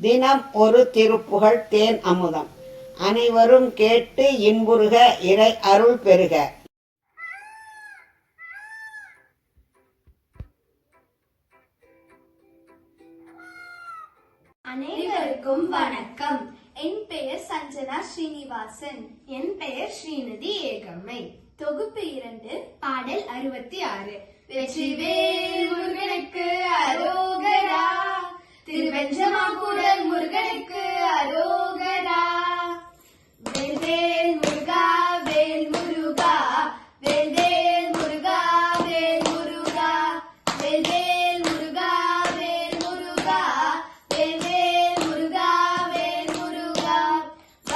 தினம் ஒரு திருப்புகழ் தேன் அமுதம். அனைவரும் கேட்டு இன்புறுக இறை அருள் பெறுக. அனைவருக்கும் வணக்கம். என் பெயர் சஞ்சனா ஸ்ரீனிவாசன். என் பெயர் ஸ்ரீநிதி ஏகம்மை. தொகுப்பு இரண்டு பாடல் அறுபத்தி ஆறு. வெற்றி வேல்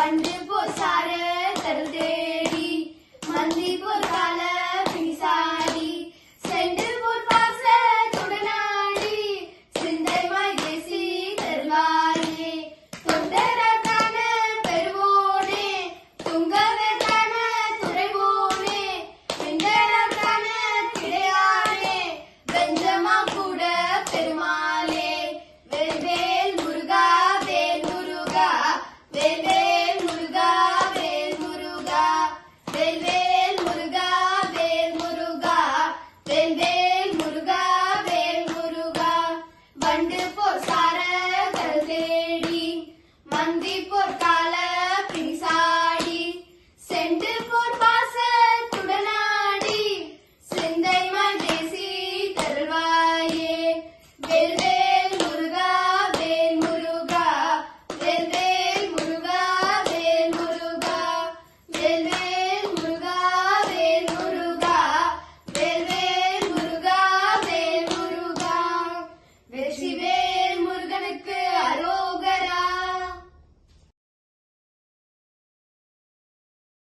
வந்து போசார தருதேடி மந்தி போர்க்கால பிணிசாடி சென்று போர்பாச துடநாடி சிந்தைமாய் தேசி தருவாயே. தொண்டரக்கான பெருவோனே துங்கதற்கான துறைவோனே பிண்டரக்கான கிடையானே வெஞ்சமா கூட பெருமாளே. வெல்வேல் முருகா வேல் முருகா வேல் அந்தி பொற்கால பிரிசாடி. சென்று போர் பாசத்துடனாடி செந்தை மதேசி தருவாயே. வெல்வேல் முருகா வேல் முருகா